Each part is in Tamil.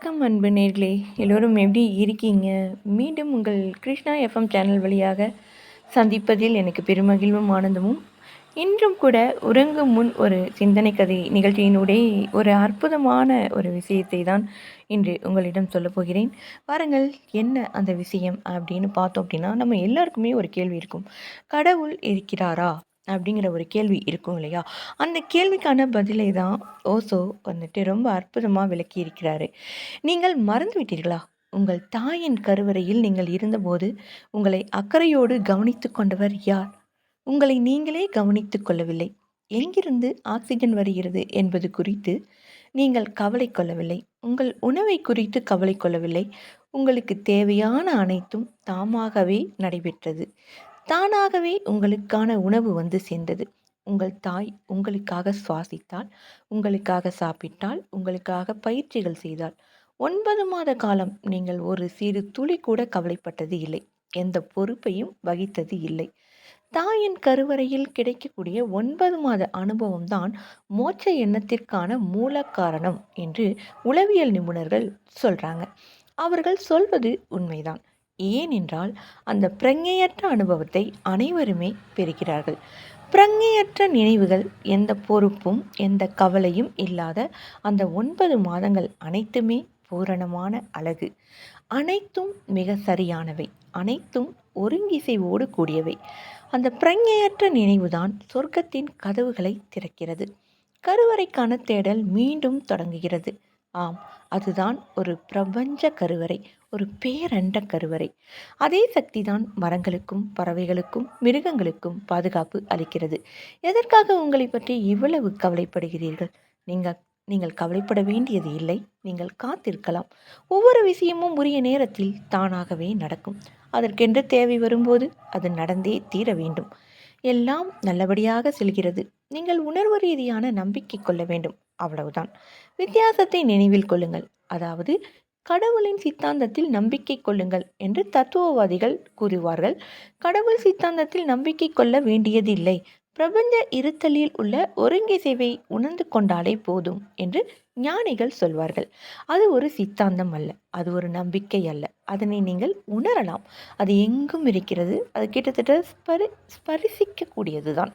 வணக்கம் அன்பு நேர்களே. எல்லோரும் எப்படி இருக்கீங்க? மீண்டும் உங்கள் கிருஷ்ணா எஃப்எம் சேனல் வழியாக சந்திப்பதில் எனக்கு பெருமகிழ்வும் ஆனந்தமும். இன்றும் கூட உறங்கும் முன் ஒரு சிந்தனை கதை நிகழ்ச்சியினுடைய ஒரு அற்புதமான ஒரு விஷயத்தை தான் இன்று உங்களிடம் சொல்லப்போகிறேன் பாருங்கள் என்ன அந்த விஷயம் அப்படின்னு பார்த்தோம் அப்படின்னா நம்ம எல்லாருக்குமே ஒரு கேள்வி இருக்கும். கடவுள் இருக்கிறாரா? அப்படிங்கிற ஒரு கேள்வி இருக்கும் இல்லையா? அந்த கேள்விக்கான பதிலை தான் ஓசோ வந்துட்டு ரொம்ப அற்புதமாக விளக்கி இருக்கிறாரு. நீங்கள் மறந்து விட்டீர்களா? உங்கள் தாயின் கருவறையில் நீங்கள் இருந்தபோது உங்களை அக்கறையோடு கவனித்து கொண்டவர் யார்? உங்களை நீங்களே கவனித்து கொள்ளவில்லை. எங்கிருந்து ஆக்சிஜன் வருகிறது என்பது குறித்து நீங்கள் கவலை கொள்ளவில்லை. உங்கள் உணவை குறித்து கவலை கொள்ளவில்லை. உங்களுக்கு தேவையான அனைத்தும் தாமாகவே நடைபெற்றது. தானாகவே உங்களுக்கான உணவு வந்து சேர்ந்தது. உங்கள் தாய் உங்களுக்காக சுவாசித்தால் உங்களுக்காக சாப்பிட்டால் உங்களுக்காக பயிற்சிகள் செய்தால் ஒன்பது மாத காலம் நீங்கள் ஒரு சிறு துளி கூட கவலைப்பட்டது இல்லை. எந்த பொறுப்பையும் வகித்தது இல்லை. தாயின் கருவறையில் கிடைக்கக்கூடிய ஒன்பது மாத அனுபவம் தான் மோட்ச எண்ணத்திற்கான மூல காரணம் என்று உளவியல் நிபுணர்கள் சொல்றாங்க. அவர்கள் சொல்வது உண்மைதான். ஏனென்றால் அந்த பிரங்கையற்ற அனுபவத்தை அனைவருமே பெறுகிறார்கள். பிரங்கையற்ற நினைவுகள் எந்த பொறுப்பும் எந்த கவலையும் இல்லாத அந்த ஒன்பது மாதங்கள் அனைத்துமே பூரணமான அழகு. அனைத்தும் மிக சரியானவை. அனைத்தும் ஒருங்கிசைவோடு கூடியவை. அந்த பிரங்கையற்ற நினைவுதான் சொர்க்கத்தின் கதவுகளை திறக்கிறது. கருவறைக்கான தேடல் மீண்டும் தொடங்குகிறது. ஆம் அதுதான் ஒரு பிரபஞ்ச கருவறை ஒரு பேரண்ட கருவறை. அதே சக்தி தான் மரங்களுக்கும் பறவைகளுக்கும் மிருகங்களுக்கும் பாதுகாப்பு அளிக்கிறது. எதற்காக உங்களை பற்றி இவ்வளவு கவலைப்படுகிறீர்கள்? நீங்கள் நீங்கள் கவலைப்பட வேண்டியது இல்லை நீங்கள் காத்திருக்கலாம். ஒவ்வொரு விஷயமும் உரிய நேரத்தில் தானாகவே நடக்கும். அதற்கென்று தேவை வரும்போது அது நடந்தே தீர வேண்டும். எல்லாம் நல்லபடியாக செல்கிறது. நீங்கள் உணர்வு ரீதியான நம்பிக்கை கொள்ள வேண்டும். அவ்வளவுதான். வித்தியாசத்தை நினைவில் கொள்ளுங்கள். அதாவது கடவுளின் சித்தாந்தத்தில் நம்பிக்கை கொள்ளுங்கள் என்று தத்துவவாதிகள் கூறுவார்கள். கடவுள் சித்தாந்தத்தில் நம்பிக்கை கொள்ள வேண்டியதில்லை. பிரபஞ்ச இருத்தலில் உள்ள ஒருங்கிசைவை உணர்ந்து கொண்டாலே போதும் என்று ஞானிகள் சொல்வார்கள். அது ஒரு சித்தாந்தம் அல்ல. அது ஒரு நம்பிக்கை அல்ல. அதனை நீங்கள் உணரலாம். அது எங்கும் இருக்கிறது. அது கிட்டத்தட்ட ஸ்பரி ஸ்பரிசிக்கக்கூடியது தான்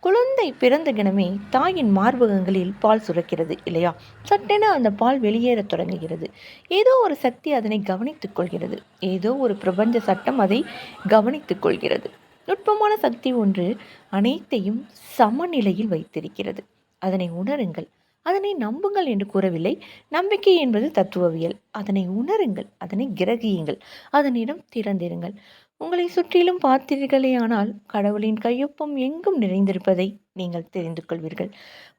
குழந்தை பிறந்த கிணமே தாயின் மார்பகங்களில் பால் சுரக்கிறது இல்லையா? சட்டென அந்த பால் வெளியேறத் தொடங்குகிறது. ஏதோ ஒரு சக்தி அதனை கவனித்துக் கொள்கிறது. ஏதோ ஒரு பிரபஞ்ச சட்டம் அதை கவனித்துக் கொள்கிறது. நுட்பமான சக்தி ஒன்று அனைத்தையும் சமநிலையில் வைத்திருக்கிறது. அதனை உணருங்கள். அதனை நம்புங்கள் என்று கூறவில்லை. நம்பிக்கை என்பது தத்துவவியல். அதனை உணருங்கள். அதனை கிரகியுங்கள். அதனிடம் திறந்திருங்கள். உங்களை சுற்றிலும் பார்த்தீர்களே ஆனால் கடவுளின் கையொப்பம் எங்கும் நிறைந்திருப்பதை நீங்கள் தெரிந்து கொள்வீர்கள்.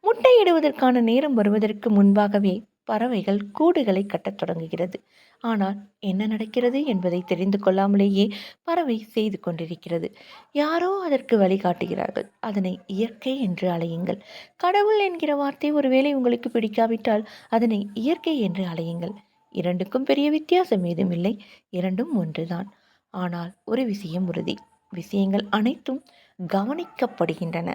முட்டையிடுவதற்கான நேரம் வருவதற்கு முன்பாகவே பறவைகள் கூடுகளை கட்டத் தொடங்குகிறது. ஆனால் என்ன நடக்கிறது என்பதை தெரிந்து கொள்ளாமலேயே பறவை செய்து கொண்டிருக்கிறது. யாரோ அதற்கு வழிகாட்டுகிறார்கள் அதனை இயற்கை என்று அலையுங்கள் கடவுள் என்கிற வார்த்தை ஒருவேளை உங்களுக்கு பிடிக்காவிட்டால் அதனை இயற்கை என்று அலையுங்கள் இரண்டுக்கும் பெரிய வித்தியாசம் ஏதும் இல்லை இரண்டும் ஒன்றுதான். ஆனால் ஒரு விஷயம் உறுதி. விஷயங்கள் அனைத்தும் கவனிக்கப்படுகின்றன.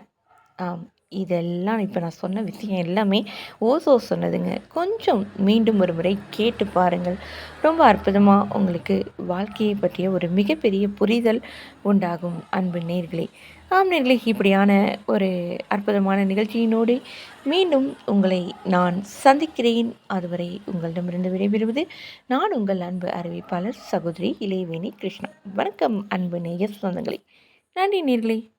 ஆம் இதெல்லாம் இப்போ நான் சொன்ன விஷயம் எல்லாமே ஓசோ சொன்னதுங்க. கொஞ்சம் மீண்டும் ஒரு முறை கேட்டு பாருங்கள். ரொம்ப அற்புதமாக உங்களுக்கு வாழ்க்கையை பற்றிய ஒரு மிகப்பெரிய புரிதல் உண்டாகும் அன்பு நேர்களே. ஆம் நேர்களே இப்படியான ஒரு அற்புதமான நிகழ்ச்சியினோடு மீண்டும் உங்களை நான் சந்திக்கிறேன். அதுவரை உங்களிடமிருந்து விடைபெறுவது நான் உங்கள் அன்பு அறிவிப்பாளர் சகோதரி இளையவேணி கிருஷ்ணா. வணக்கம் அன்பு நேயர் சொந்தங்களே. நன்றி நேர்களே.